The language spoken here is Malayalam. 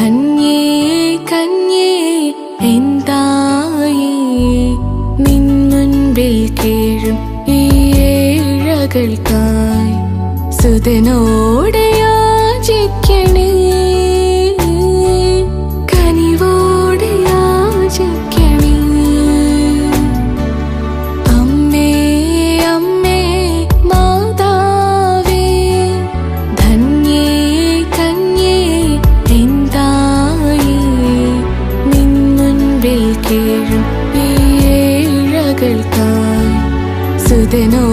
കന്യേ കന്യേ എന്തായേ നിൻ മുൻപിൽ ഈ ഏഴകൾക്കായി. സുതനോടെ യാചിക്കണേ. മുൻപിൽ കീഴും ഈ ഏഴകൾക്കായി സുതനോ